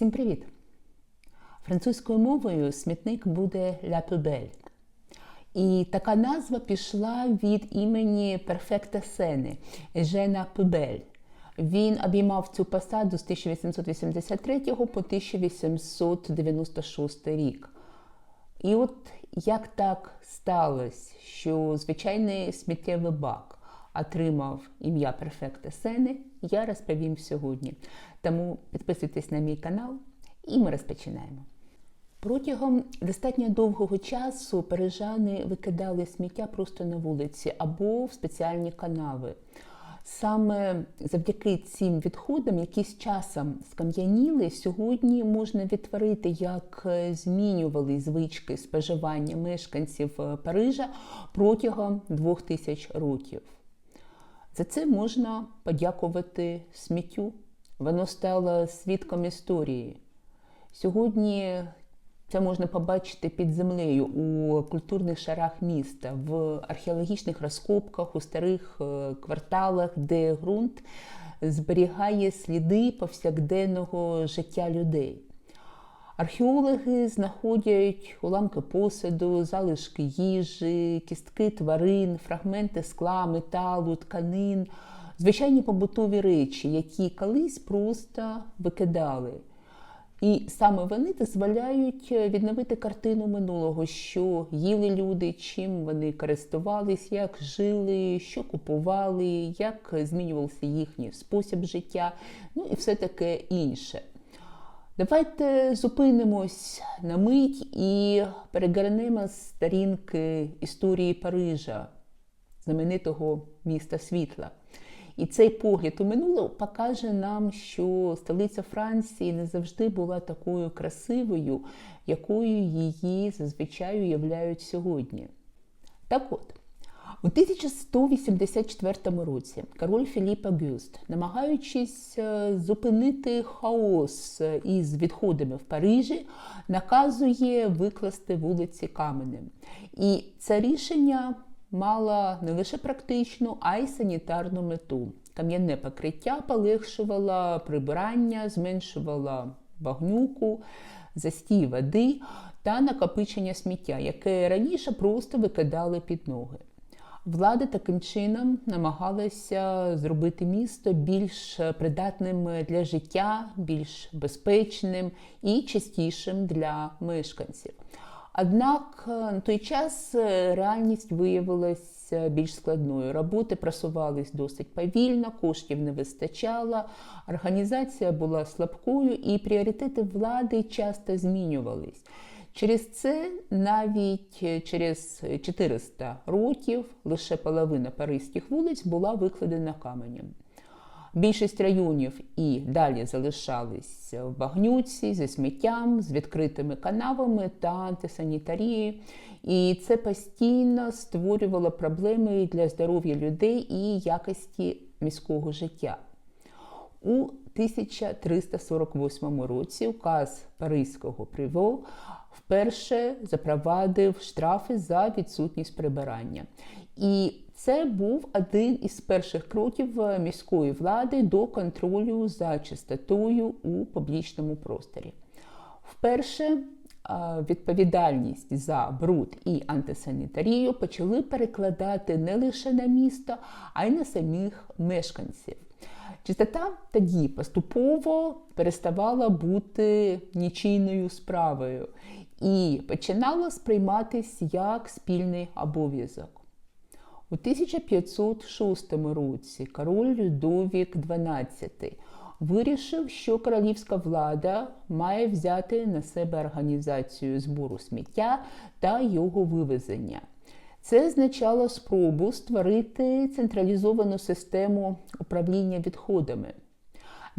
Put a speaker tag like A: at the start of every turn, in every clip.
A: Всім привіт! Французькою мовою смітник буде «la poubelle». І така назва пішла від імені перфекта Сени Ежена Пубель. Він обіймав цю посаду з 1883 по 1896 рік. І от як так сталося, що звичайний сміттєвий бак отримав ім'я Перфекта Сени, я розповім сьогодні. Тому підписуйтесь на мій канал і ми розпочинаємо. Протягом достатньо довгого часу парижани викидали сміття просто на вулиці або в спеціальні канави. Саме завдяки цим відходам, які з часом скам'яніли, сьогодні можна відтворити, як змінювали звички споживання мешканців Парижа протягом двох тисяч років. За це можна подякувати сміттю. Воно стало свідком історії. Сьогодні це можна побачити під землею у культурних шарах міста, в археологічних розкопках, у старих кварталах, де ґрунт зберігає сліди повсякденного життя людей. Археологи знаходять уламки посуду, залишки їжі, кістки тварин, фрагменти скла, металу, тканин, звичайні побутові речі, які колись просто викидали. І саме вони дозволяють відновити картину минулого, що їли люди, чим вони користувались, як жили, що купували, як змінювався їхній спосіб життя, ну і все таке інше. Давайте зупинимось на мить і перегорнемо сторінки історії Парижа, знаменитого міста світла. І цей погляд у минуле покаже нам, що столиця Франції не завжди була такою красивою, якою її зазвичай уявляють сьогодні. Так от, у 1184 році король Філіп Агюст, намагаючись зупинити хаос із відходами в Парижі, наказує викласти вулиці каменем. І це рішення мало не лише практичну, а й санітарну мету. Кам'яне покриття полегшувало прибирання, зменшувало багнюку, застій води та накопичення сміття, яке раніше просто викидали під ноги. Влада таким чином намагалася зробити місто більш придатним для життя, більш безпечним і частішим для мешканців. Однак на той час реальність виявилася більш складною. Роботи просувались досить повільно, коштів не вистачало, організація була слабкою і пріоритети влади часто змінювались. Через це навіть через 400 років лише половина паризьких вулиць була викладена каменем. Більшість районів і далі залишались в багнюці зі сміттям, з відкритими канавами та антисанітарією. І це постійно створювало проблеми для здоров'я людей і якості міського життя. У 1348 році указ Паризького приво вперше запровадив штрафи за відсутність прибирання. І це був один із перших кроків міської влади до контролю за чистотою у публічному просторі. Вперше відповідальність за бруд і антисанітарію почали перекладати не лише на місто, а й на самих мешканців. Чистота тоді поступово переставала бути нічийною справою і починала сприйматися як спільний обов'язок. У 1506 році король Людовік XII вирішив, що королівська влада має взяти на себе організацію збору сміття та його вивезення. Це означало спробу створити централізовану систему управління відходами.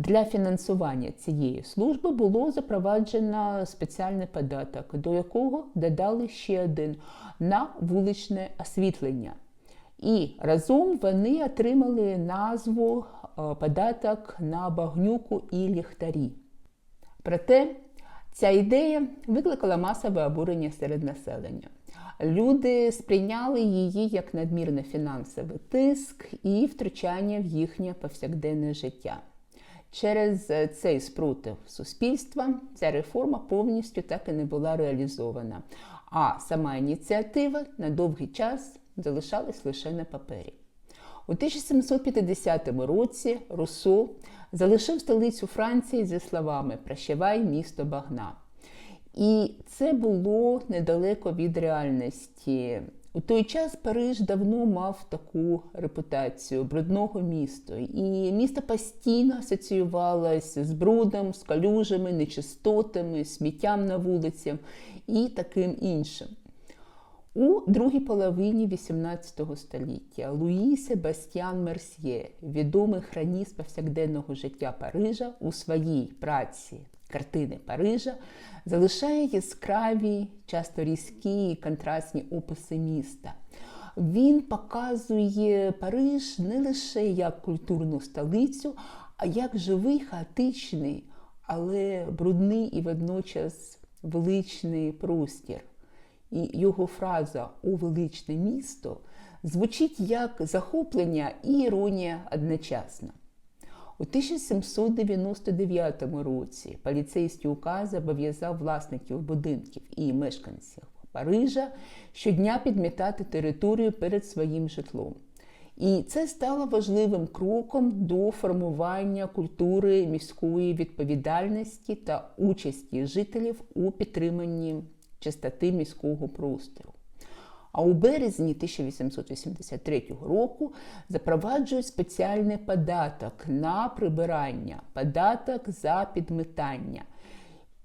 A: Для фінансування цієї служби було запроваджено спеціальний податок, до якого додали ще один на вуличне освітлення. І разом вони отримали назву податок на багнюку і ліхтарі. Проте ця ідея викликала масове обурення серед населення. Люди сприйняли її як надмірний фінансовий тиск і втручання в їхнє повсякденне життя. Через е, цей спротив суспільства ця реформа повністю так і не була реалізована, а сама ініціатива на довгий час залишалась лише на папері. У 1750 році Руссо залишив столицю Франції зі словами Прощавай місто багна. І це було недалеко від реальності. У той час Париж давно мав таку репутацію брудного міста, і місто постійно асоціювалося з брудом, з калюжами, нечистотами, сміттям на вулиці і таким іншим. У другій половині XVIII століття Луї Себастьян Мерсьє, відомий хроніст повсякденного життя Парижа, у своїй праці картини Парижа залишає яскраві, часто різкі контрастні описи міста. Він показує Париж не лише як культурну столицю, а як живий, хаотичний, але брудний і водночас величний простір. І його фраза «О величне місто звучить як захоплення і іронія одночасно. У 1799 році поліцейський указ зобов'язав власників будинків і мешканців Парижа щодня підмітати територію перед своїм житлом. І це стало важливим кроком до формування культури міської відповідальності та участі жителів у підтриманні чистоти міського простору. А у березні 1883 року запроваджують спеціальний податок на прибирання, податок за підметання.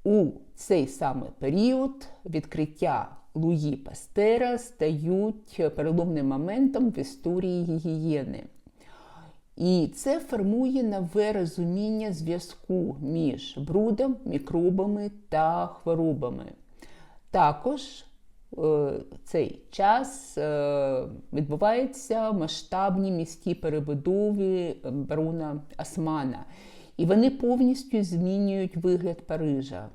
A: У цей саме період відкриття Луї Пастера стають переломним моментом в історії гігієни. І це формує нове розуміння зв'язку між брудом, мікробами та хворобами. Також цей час е, відбуваються масштабні міські перебудови Бруна Османа, і вони повністю змінюють вигляд Парижа.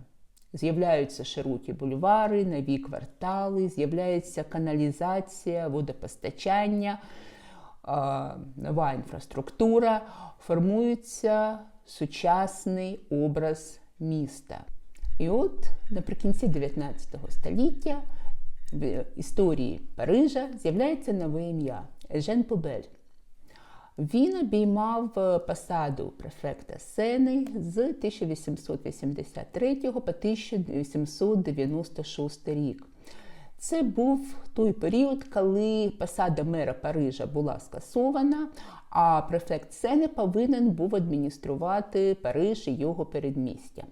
A: З'являються широкі бульвари, нові квартали, з'являється каналізація, водопостачання, нова інфраструктура, формується сучасний образ міста. І от наприкінці 19 століття в історії Парижа з'являється нове ім'я Ежен Побель. Він обіймав посаду префекта Сени з 1883 по 1896 рік. Це був той період, коли посада мера Парижа була скасована, а префект Сени повинен був адмініструвати Париж і його передмістя.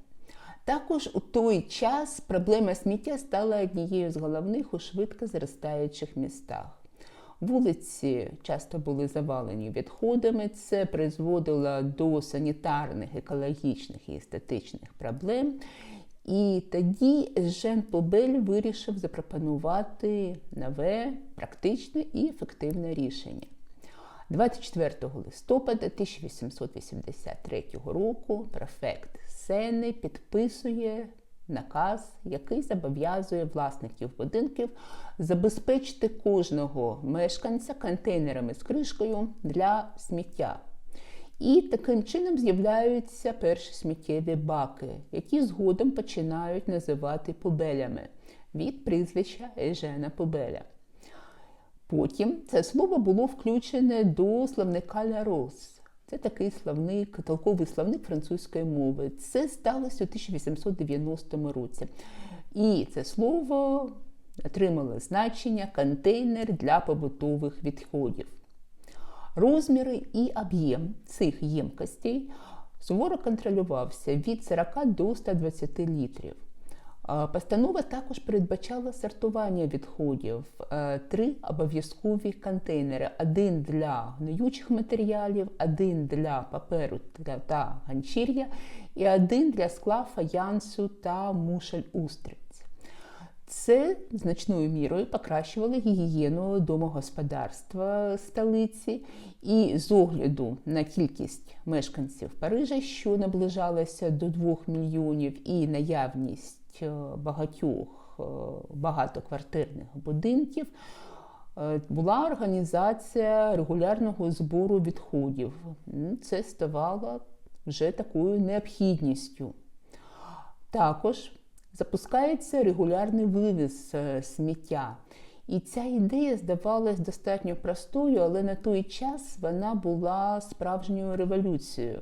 A: Також у той час проблема сміття стала однією з головних у швидко зростаючих містах. Вулиці часто були завалені відходами, це призводило до санітарних, екологічних і естетичних проблем. І тоді Жен Побель вирішив запропонувати нове, практичне і ефективне рішення. 24 листопада 1883 року префект Сени підписує наказ, який зобов'язує власників будинків забезпечити кожного мешканця контейнерами з кришкою для сміття. І таким чином з'являються перші сміттєві баки, які згодом починають називати побелями від прізвища Ежена Побеля. Потім це слово було включене до словника «ля рос». Це такий словник, толковий словник французької мови. Це сталося у 1890 році. І це слово отримало значення контейнер для побутових відходів. Розміри і об'єм цих ємкостей суворо контролювався від 40 до 120 літрів. Постанова також передбачала сортування відходів, е, три обов'язкові контейнери: один для гниючих матеріалів, один для паперу та ганчір'я і один для скла, фаянсу та мушель устриць. Це значною мірою покращувало гігієну домогосподарства столиці, і з огляду на кількість мешканців Парижа, що наближалася до 2 мільйонів, і наявність багатьох е, багатоквартирних будинків е, була організація регулярного збору відходів. Це ставало вже такою необхідністю. Також запускається регулярний вивіз е, сміття. І ця ідея здавалась достатньо простою, але на той час вона була справжньою революцією.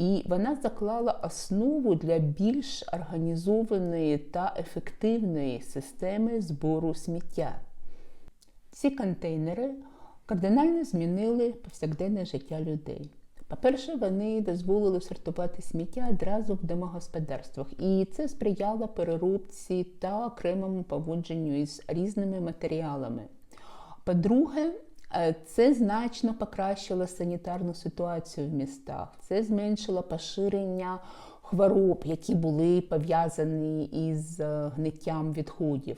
A: І вона заклала основу для більш організованої та ефективної системи збору сміття. Ці контейнери кардинально змінили повсякденне життя людей. По-перше, вони дозволили сортувати сміття одразу в домогосподарствах, і це сприяло переробці та окремому поводженню із різними матеріалами. По-друге, це значно покращило санітарну ситуацію в містах, це зменшило поширення хвороб, які були пов'язані із е, гниттям відходів.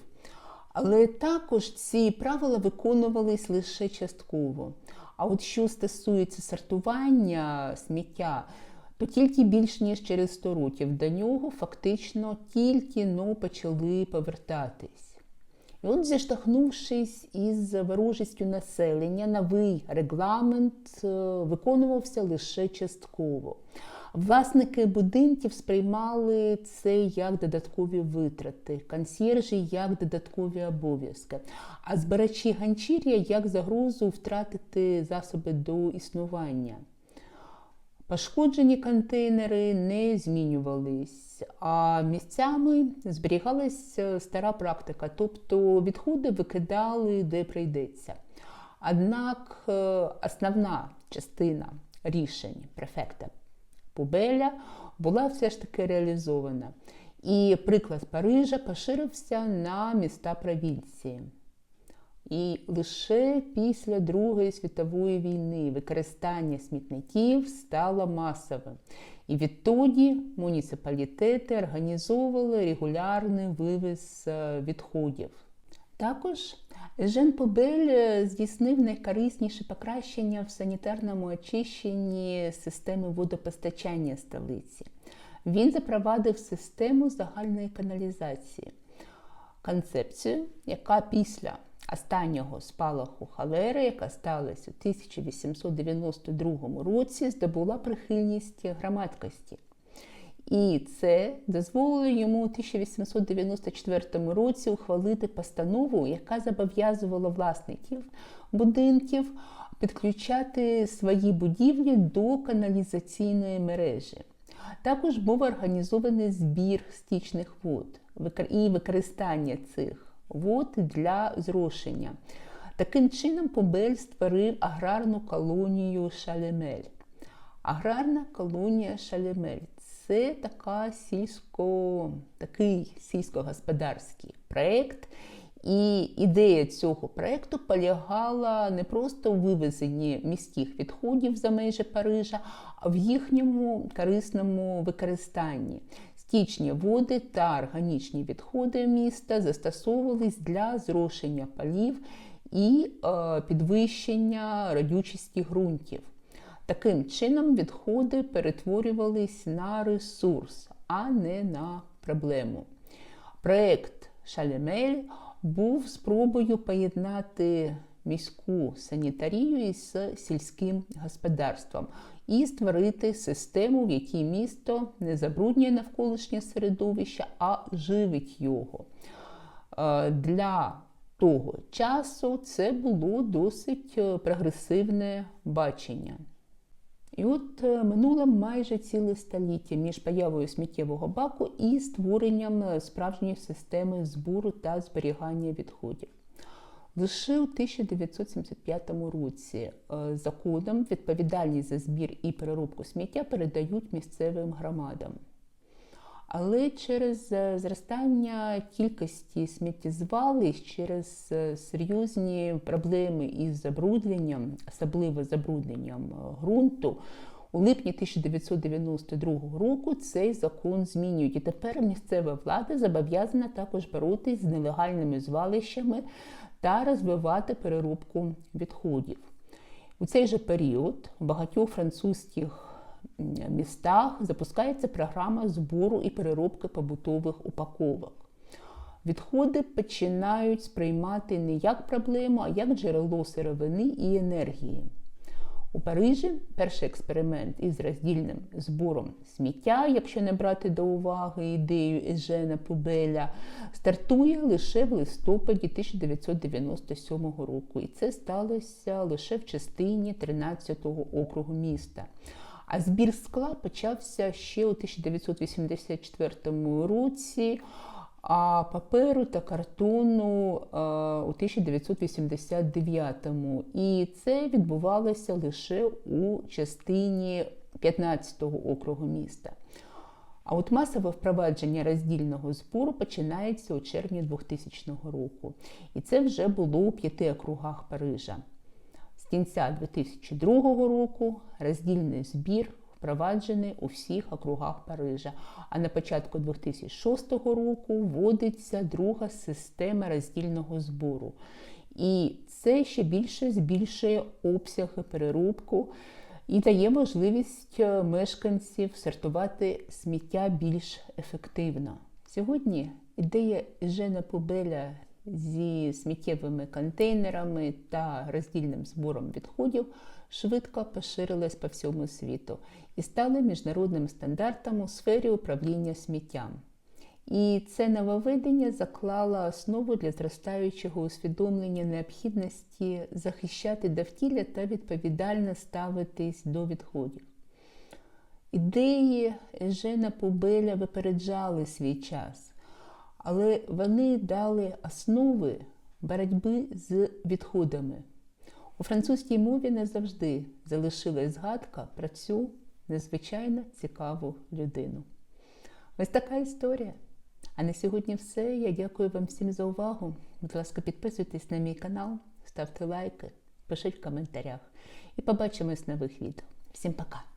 A: Але також ці правила виконувались лише частково. А от що стосується сортування сміття, то тільки більш ніж через 100 років до нього фактично тільки ну, почали повертатись. І от, зіштовхнувшись із ворожістю населення, новий регламент е, виконувався лише частково. Власники будинків сприймали це як додаткові витрати, консьєржі як додаткові обов'язки, а збирачі ганчір'я як загрозу втратити засоби до існування. Пошкоджені контейнери не змінювались, а місцями зберігалася стара практика, тобто відходи викидали де прийдеться. Однак е, основна частина рішень префекта Пубеля була все ж таки реалізована. І приклад Парижа поширився на міста провінції. І лише після Другої світової війни використання смітників стало масовим. І відтоді муніципалітети організовували регулярний вивіз е, відходів. Також Жен Побель е, здійснив найкорисніше покращення в санітарному очищенні системи водопостачання столиці. Він запровадив систему загальної каналізації, концепцію, яка після останнього спалаху халери, яка сталася у 1892 році, здобула прихильність громадськості. І це дозволило йому у 1894 році ухвалити постанову, яка зобов'язувала власників будинків підключати свої будівлі до каналізаційної мережі. Також був організований збір стічних вод і використання цих вод для зрошення. Таким чином, Побель створив аграрну колонію Шалемель. Аграрна колонія Шалемель це така сільсько, такий сільськогосподарський проєкт. І ідея цього проєкту полягала не просто у вивезенні міських відходів за межі Парижа, а в їхньому корисному використанні. Стічні води та органічні відходи міста застосовувались для зрошення полів і е, підвищення родючості ґрунтів. Таким чином, відходи перетворювались на ресурс, а не на проблему. Проєкт Шалемель був спробою поєднати міську санітарію із сільським господарством і створити систему, в якій місто не забруднює навколишнє середовище, а живить його. Е, для того часу це було досить е, прогресивне бачення. І от е, минуло майже ціле століття між появою сміттєвого баку і створенням справжньої системи збору та зберігання відходів. Лише у 1975 році е, законом відповідальність за збір і переробку сміття передають місцевим громадам. Але через е, зростання кількості сміттєзвалищ, через е, серйозні проблеми із забрудненням, особливо забрудненням ґрунту, у липні 1992 року цей закон змінюють. І тепер місцева влада зобов'язана також боротись з нелегальними звалищами та розвивати переробку відходів. У цей же період у багатьох французьких містах запускається програма збору і переробки побутових упаковок. Відходи починають сприймати не як проблему, а як джерело сировини і енергії. У Парижі перший експеримент із роздільним збором сміття, якщо не брати до уваги ідею Ежена Пубеля, стартує лише в листопаді 1997 року. І це сталося лише в частині 13-го округу міста. А збір скла почався ще у 1984 році, а паперу та картону у 1989-му. І це відбувалося лише у частині 15-го округу міста. А от масове впровадження роздільного збору починається у червні 2000 року. І це вже було у п'яти округах Парижа. З кінця 2002 року роздільний збір впроваджений у всіх округах Парижа. А на початку 2006 року вводиться друга система роздільного збору. І це ще більше збільшує обсяги переробку і дає можливість мешканців сортувати сміття більш ефективно. Сьогодні ідея Жена Пубеля зі сміттєвими контейнерами та роздільним збором відходів швидко поширилась по всьому світу і стала міжнародним стандартом у сфері управління сміттям. І це нововведення заклало основу для зростаючого усвідомлення необхідності захищати довкілля та відповідально ставитись до відходів. Ідеї Ежена Пубеля випереджали свій час, але вони дали основи боротьби з відходами. У французькій мові не завжди залишилась згадка про цю незвичайно цікаву людину. Ось така історія. А на сьогодні все. Я дякую вам всім за увагу. Будь ласка, підписуйтесь на мій канал, ставте лайки, пишіть в коментарях. І побачимось в нових відео. Всім пока!